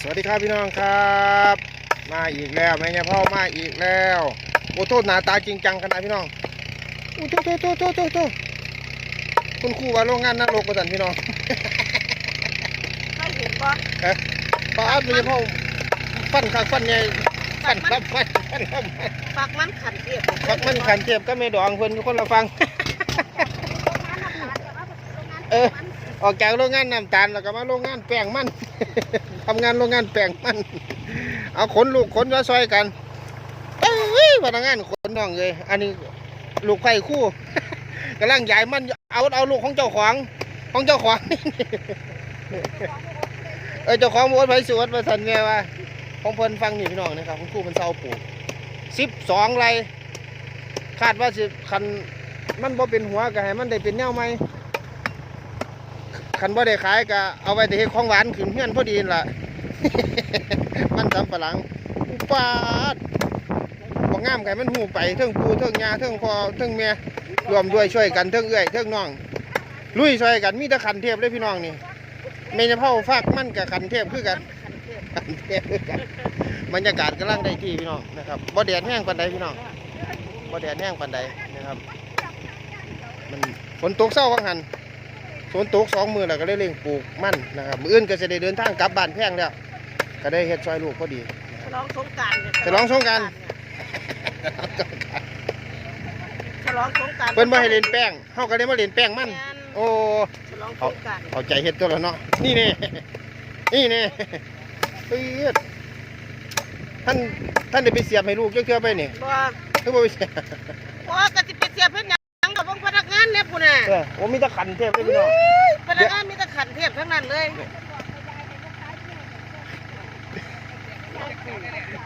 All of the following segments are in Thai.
สวัสดีครับพี่น้องครับ มาอีกแล้วแม่ยาพ่อมาอีกแล้วโอ้โทษหน้าตาจริงจังขนาดพี่น้องโอ้โทษโทษโทษโทษโทษโทษคุณครูว่าโรงงานนักโลกประสันพี่น้องไม่เห็นปะป้าดแม่ยาพ่อฟันคักฟันใหญ่ฟันครับฟันฟันครับปากมันขันเทียบฟักมันขันเทียบก็ไม่ดองเพิ่นอยู่คนละฟังเออออกจากโรงงานน้ำตาลแล้วก็มาโรงงานแป้งมัน ทำงานโรงงานแป้งมัน เอาขนลูกขนมาซอยกันเอ้ยพนักงานขนน้องเลย อันนี้ลูกไข่คู่กำลังใหญ่มันเอาเอาลูกของเจ้าของของเจ้าของเออเจ้าของโมดไผสวนมาสันแม่ว่าของเพิ่นฟังนี่พี่น้องนะครับคุณครูเพิ่นเศร้าปลูกสิบสองไรคาดว่าสิคันมันบ่เป็นหัวก็ให้มันได้เป็นแนวใหม่ คันบ่ได้ขายก็เอาไว้แต่เฮ็ดของหวานขึ้นเฮือนพอดีล่ะ มันสำปะหลังอุปาดบ่งามไก่มันหูไปเทิงปูเทิงยาเทิงพอเทิงแม่รวมด้วยช่วยกันเทิงเอื้อยเทิงน้อง ลุยช่วยกันมีต่ขันเทพเลยพี่น้องนี่แม่นเผาฟากมันกับขันเทพคือกันขันเทพคือกันบรรยากาศกำลังได้ที่พี่น้องนะครับบ่แดดแห้งปานใดพี่น้องบ่แดดแห้งปานใดนะครับ มันฝนตกเศร้าวังหัน ฝนตกสองมือแล้วก็ได้เร่งปลูกมันนะครับมืออื่นก็จะได้เดินทางกลับบ้านแพงแล้ว ก็ได้เฮ็ดซอยลูกพอดีฉลองสงกรารฉลองสงกรานต์ ฉลองสงกรารเพิ่นบ่ให้เล่นแป้งเฮาก็เลยมาเล่นแป้งมัน โอ้ ฉลองสงกรารเอาใจเฮ็ดตัวละเนาะนี่แน่ นี่แน่ปื๊ดท่านท่านได้ไปเสียบให้ลูกจักเทื่อไปนี่บ่คือบ่ไปเสียบบ่กะสิไปเสียบเพิ่นหยังกับ พนักงานเนี่ยพุ่นน่ะเออโอ้มีแตะขันเทพเลยพี่น้องพนักงานมีแต่ขันเทียบทั้งนั้นเลย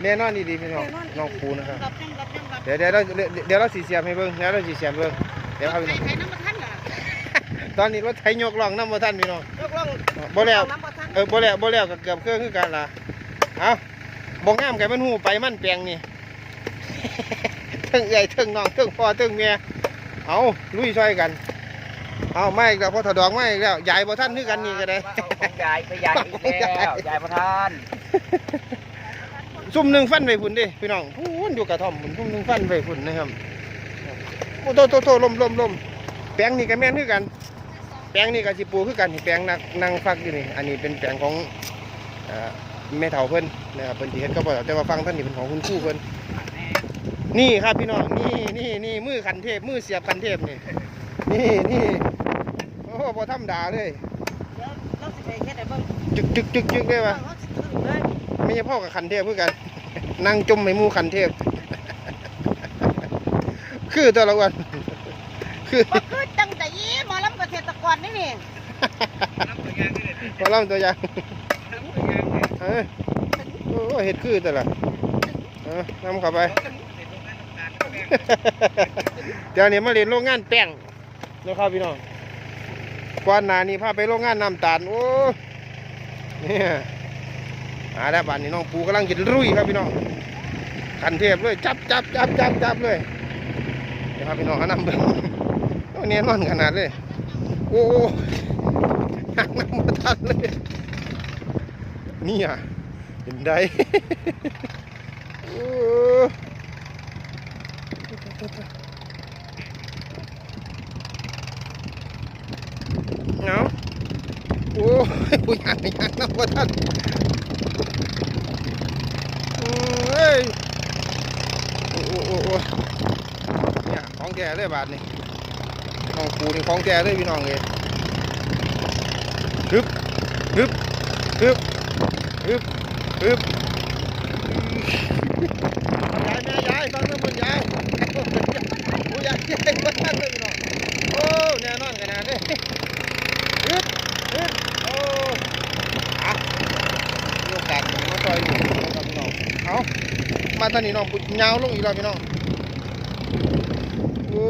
แน่นอนดีๆพี่น้องน้องปูนะครับรับยังรับยังรับเดี๋ยวเดี๋ยวเราเดี๋ยวเราสิเสียบให้เบิ่งเดี๋ยวเราสิเสียบเบิ่งเดี๋ยวครับพี่น้องใครน้ำมาท่านน่ะตอนนี้รถไถยกล่องน้ำบ่ทันพี่น้องยกลงบ่แล้วน้ำมาท่านเออบ่แล้วบ่แล้วก็เกือบเครื่องคือกันล่ะเอาบ่งามไก่มันหูไปมันแปลงนี่เทิงเอื้อยเทิงน้องเทิงพ่อเทิงเมีย เอาลุยช่วยกัน เอาไม่อีกแล้วพ่อถอดดอกไม่อีกแล้วยายบ่ทันคือกันนี่ก็ได้ ของยายไปยายอีกแล้วยายประธานซุ่มหนึ่งฟันไปพุ่นดิพี่น้องพูนอยู่กระท่อมพุ่นซุ่มหนึ่งฟันไปพุ่นนะครับโอ้โตโตโตลมลมลมแปลงนี่ก็แม่นคือกัน แปลงนี่ก็สิปลูกคือกันนี่แปลงนักนางฟักอยู่นี่ อันนี้เป็นแปลงของเอ่อแม่เฒ่าเพิ่นนะครับเพิ่นสิเฮ็ดก็บ่แต่ว่าฟังท่านนี่เป็นของคุณครูเพิ่น นี่ครับพี่น้องนี่นี่นี่มือขันเทพมือเสียบขันเทพนี่นี่นี่โอ้บ่ธรรมดาเลยเดี๋ยวเราสิไปเฮ็ดให้เบิ่งจึกจึกจึกจึกเลยว่ะเราสิขึ้นเลยไม่ใช่พ่อกับขันเทพเพื่อกันนั่งจมไม่มูขันเทพ คือตัวละวันคือบ่คือจังได๋หมอลำเกษตรกรนี่นี่พอเล่าตัวอย่างเออโอ้เห็ดคือตัวละเออนำเข้าไป เดี๋ยวนี้มาเรียนโรงงานแป้งนะครับพี่น้องก่อนหน้านี้พาไปโรงงานน้ำตาลโอ้เนี่ยอาแล้วบ้านนี้น้องปูกำลังจะลุยครับพี่น้องขันเทพเลยจับจับจับจับจับเลยเดี๋ยวครับพี่น้องเขานำเบิ่งโอ้เนี่ยนอนขนาดเลยโอ้หางน้ำมาทันเลยนี่อะเห็นได้โอ้ เนาโอ้ยผู้ยางยางน้ำมาทันเอ้ยโอ้โอ้โอ้โอ้เนี่ยของแก่เลยบาทนี่น้องปูนี่ของแก่เลยพี่น้องเลยฮึบฮึบฮึบฮึบฮึบยายแม่ยายฟังน้ำมันยายโอ้ยายยายมาทันเลยพี่น้องโอ้แน่นอนขนาดนี้ฮึบฮึบโอ้อะมีโอกาสมาต่อยอยู่นะครับพี่น้องเอา มาตอนนี้น้องปุยาวลงอีกแล้วพี่น้องโอ้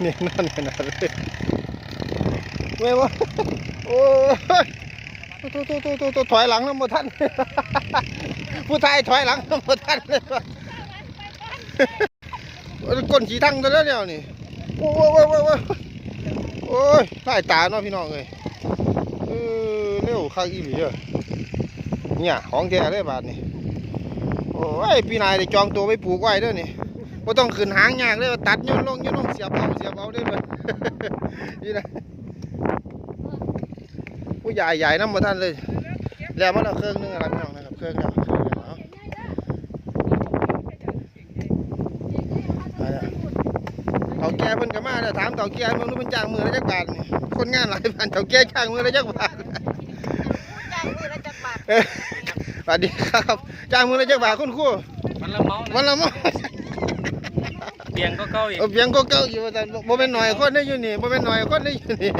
เนี่ยนั่นขนาดเลยเว้ยวะโอ้ย ตัวตัวตัวตัวตัวถอยหลังน้ำบ่ทันผู้ชายถอยหลังน้ำบ่ทันเลยก้นสีทั้งตัวแล้วเดียนี่โอ้ยโอ้ยโอ้ยโอ้ยโอ้ยสายตาเนาะพี่น้องเอ้ยเออเร็วข้างอีหลีเด้อเนี่ยของแท้เลยบาทนี่โอ้ยพี่นายได้จองตัวไปปลูกไว้ด้อนี่บ่ต้องขึ้นหางยากเลยตัดโยนลงโยนลงเสียบเอาเสียบเอาได้เลยนี่นะ ผู้ใหญ่ใหญ่น้ำมาท่านเลย แล้วมันเอาเครื่องนึงอะไรพี่น้องนะครับเครื่องแล้วเครื่องแล้วเอาเอาละเต่าแก่เพิ่นก็มาแล้วถามเต่าแก่เพิ่นรู้เป็นจ้างมือละจักบาทนี่คนงานหลายพันเต่าแก่จ้างมือละจักบาทจ้างมือละจักบาทเออสวัสดีครับจ้างมือละจักบาทคุณครูมันละเมาวันละมั้งเปลี่ยนก็เก้าอีกเอาเพียงก็เก่าอยู่ว่าแต่บ่เป็นหน่อยคนได้อยู่นี่บ่เป็นหน่อยคนได้อยู่นี่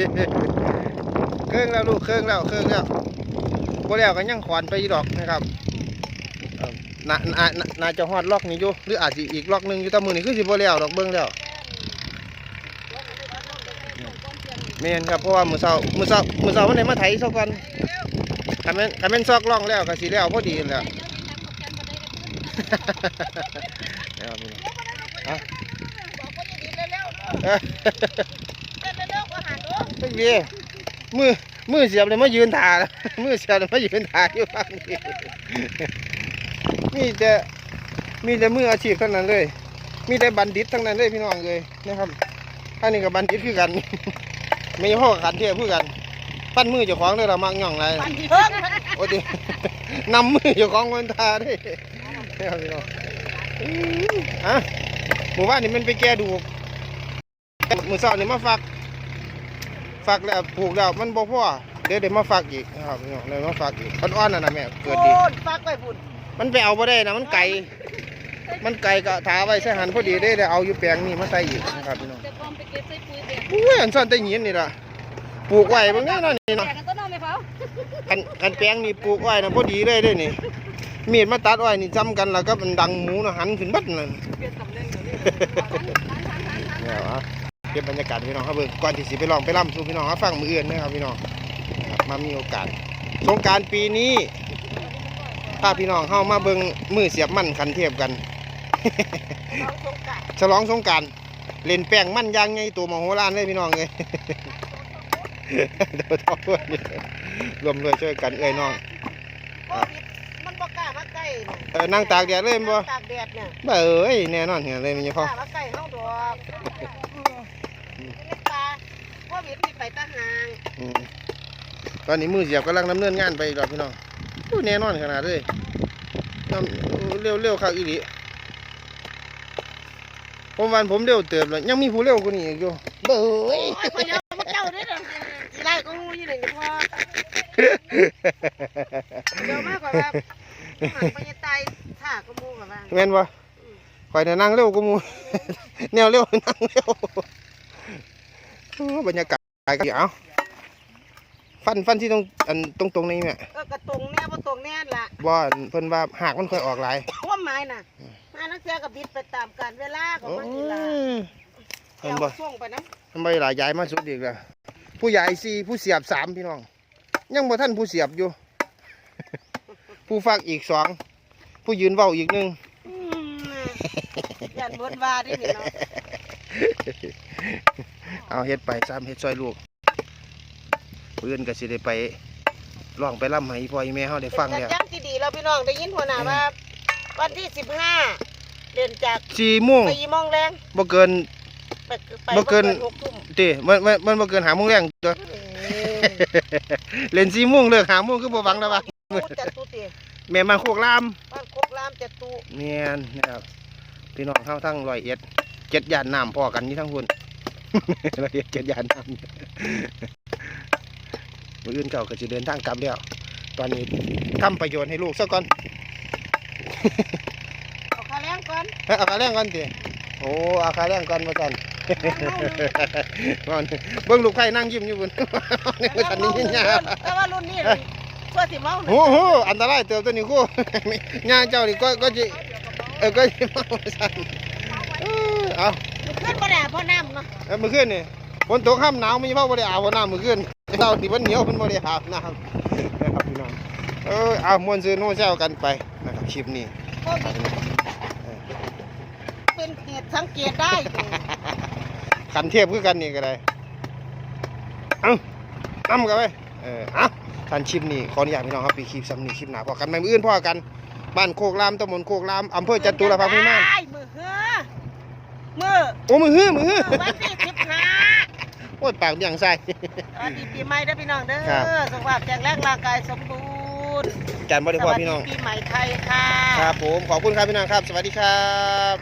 เครื่องแล้วลูกเครื่องแล้วเครื่องแล้วบ่แล้วก็ยังขวานไปอีกดอกนะครับเอ่อน่าน่าน่าน่าจะฮอดล็อกนี้อยู่หรืออาจสิอีกล็อกหนึงอยู่แต่มื้อนี้คือสิบ่แล้วดอกเบิ่งแล้วแม่นครับเพราะว่ามื้อเช้ามื้อเช้ามื้อเช้ามันได้มาไถซะก่อนคันแม่นคันแม่นซอกล่องแล้วก็สิแล้วพอดีนั่นแหล้วแล้วพี่น้องบอกว่าจะดีเร็วๆเนอะเอ้ย ม่มีมือมือเสียบเลยมายืนถ่ามือเสียบเลยมายืนถ่าอยู่บ้างนี่มีแต่มีแต่มืออาชีพเท่านั้นเลย มีแต่บัณฑิตทั้งนั้นเลยพี่น้องเลยนะครับอันนี้กับบัณฑิตคือกัน ไม่ใช่พ่อขันเทียบคือกันปั้นมือเจ้าของเลยเรามักย่องไรปันเพิ่งโอ้ดินำมือเจ้าของคนทาเด้นะครับพี่น้องอื้ออะหมู่บ้านนี่มันไปแก้ดูมือเสาร์นี่มาฝัก ฝักแล้วปลูกแล้วมันบ่พอเดี๋ยวเดี๋ยวมาฝักอีกนะครับพี่น้องเดี๋ยวมาฝักอีกอ่อนๆนั่นน่ะแม่เกิดดีโอ้ยฝากไว้พุ่นมันไปเอาบ่ได้นะมันไก่มันไก่ก็ถาไว้ใส่หันพอดีได้เดี๋ยวเอาอยู่แปลงนี่มาใส่อีกนะครับพี่น้องแต่ก่อนไปเก็บใส่ปุ๋ยแบกอุ้ยอันซ่อนแต่หินนี่ล่ะปลูกไว้เบางแน่นอนนี่แบเนาะกกันต้นน้องไหมเปล่าอันอันแปลงนี่ปลูกไว้นะพอดีเลยเด้นี่มีดมาตัดไว้นี่จำกันแล้วก็มันดังหมูนะหันขึ้นเบัดนั่น เปลี่ยนตำแหน่งเดี๋ยวนี้เนี่ยอะ เก็บบรรยากาศพี่น้องครับเบิ่งก่อนที่สิไปลองไปล่ำสู่พี่น้องครับฟังมืออื่นนะครับพี่น้องครับมามีโอกาสสงกรารปีนี้ถ้าพี่น้องเข้ามาเบิ่งมือเสียบมันคันเทียบกันเราสงกัดฉลองสงกรารเล่นแป้งมันอยางไงตัวมโหฬารเลยพี่น้องเลยเดี๋ยวเท่าด้วยนี่รวมด้วยช่วยกันเอ้ยน้องโควิดมันบ่กล้ามาใกล้น่ะเออนั่งตากแดดเลยบ่ตากแดดเนี่ยบ่เอ้ยแน่นอนเห็นเลยมีกพ่อล้ามาใกล้เฮาดอกอืมนี่ปลา โควิดนี่ไปตะหางอืมตอนนี้มือเสียบกำลังดำเนินงานไปอีกแล้วพี่น้องอู้แน่นอนขนาดเลยน้ำเร็วเร็วข้าวอีหลีผมวันผมเร็วเติบเลยยังมีผู้เร็วกว่านี้อีกอยู่เบ้ยโอ้ยพยาพระเจ้าเด้อเด้อสิไล่ก็งูอยู่นี่พ่อเดี๋ยวมากกว่าว่าหันไปยังตายท่าก็มูกับว่าแม่นบ่ข่อยน่ะนั่งเร็วกว่าหมู่แนวเร็วนั่งเร็วโอ้ บรรยากาศก็เอาฟันฟันที่ตรงอันตรงตรงนี้แม่เออกระตรงแน่บ่ตรงแน่ล่ะบ่อันเพิ่นว่าหากมันค่อยออกหลายความหมายน่ะมานักเสียกับบิดไปตามกาลเวลาของโอ้มันนี่ล่ะยแถเห็นวบ่ส่งไปนะทำไมหลายย้ายมาสุดอีกแล้วผู้ใหญ่สี่ผู้เสียบสามพี่น้อง ยังบ่ท่านผู้เสียบอยู่ ผู้ฟักอีกสองผู้ยืนเว้าอีกหนึ่งอืมยันบนว่าได้นี่เนาะ เอาเฮ็ดไปซ้ำเฮ็ดซอยลูกเพื่อนก็สิได้ไปร้องไปล่ำให้พ่อให้แม่เฮาได้ฟังแล้วจังที่ดีเราพี่น้องได้ยินหัวหน้าว่า วันที่สิบห้าเดินจากสี่โมงสี่โมงแรงบ่เกินไปไปบ่เกินหกทุ่มติมันมันมันบ่เกินหาโมงแรงตัวเออเล่นสี่โมงเลิกหาโมงคือบ่หวังแล้วว่าพูดจัดตุเตียแม่มาโคกลามบ้านโคกรามจัดตุเนียนนะครับพี่น้องเฮาทั้งร้อยเอ็ดเจ็ดยานน้ำพอกันนี่ทั้งคน ร้อยเอ็ดเจ็ดยานน้ำมืออื่นเก่าก็จะเดินทางกลับแล้วตอนนี้ทำประโยชน์ให้ลูกซะก่อนเอาข้าวแรงก่อนเอ้ยเอาคาแรงก่อนสิโอ้เอาคาแรงก่อนมาก่อนก่อนเบิ่งลูกไผ่นั่งยิ้มอยู่บนนี่ก็ฉันนี่ยินยาแต่ว่ารุ่นนี้เลยชั่วสิเมาโอ้โหอันตรายเติบตัวนี้กูยาเจ้านี่ก็ก็จะเออก็จะเมาสั่นเออเอามัน ขึ้นบ่ได้เพราะน้ำเนาะเอ้ยมื่อคืนนี่ฝนตกห้ามหนาวมีพ่อบ่ได้อาบน้ำมื่อคืนเราที่มันเหนียวมันบ่ได้อาบน้ำนะครับพี่น้องเออเอามวนซื้อโน้แซวกันไปนะครับคลิปนี้ โควิดเป็นเหตุสังเกตได้เลยขันเทพคือกันนี่ก็ได้ เอานำกันไปเออเอาท่านคลิปนี้ขออนุญาตพี่น้องครับปีคลิปซ้ำนี้คลิปหน้าพอกันไม่มื้ออื่นพอกัน บ้านโคกรามตำบลโคกรามอำเภอจตุรพักษ์พิมาน ได้มือเฮือ มือโอ้มือฮื้อมือฮื้อวันที่สิบห้าโอ้ยปากเบี่ยงใส่สวัสดีปีใหม่เด้อพี่น้องเด้ครับอสุขภาพแข็งแรงร่างกายสมบูรณ์จันบ่ได้พอพี่น้องสวัสดีปีใหม่ไทยค่ะ ครับผมขอบคุณครับพี่น้องครับ สวัสดีครับ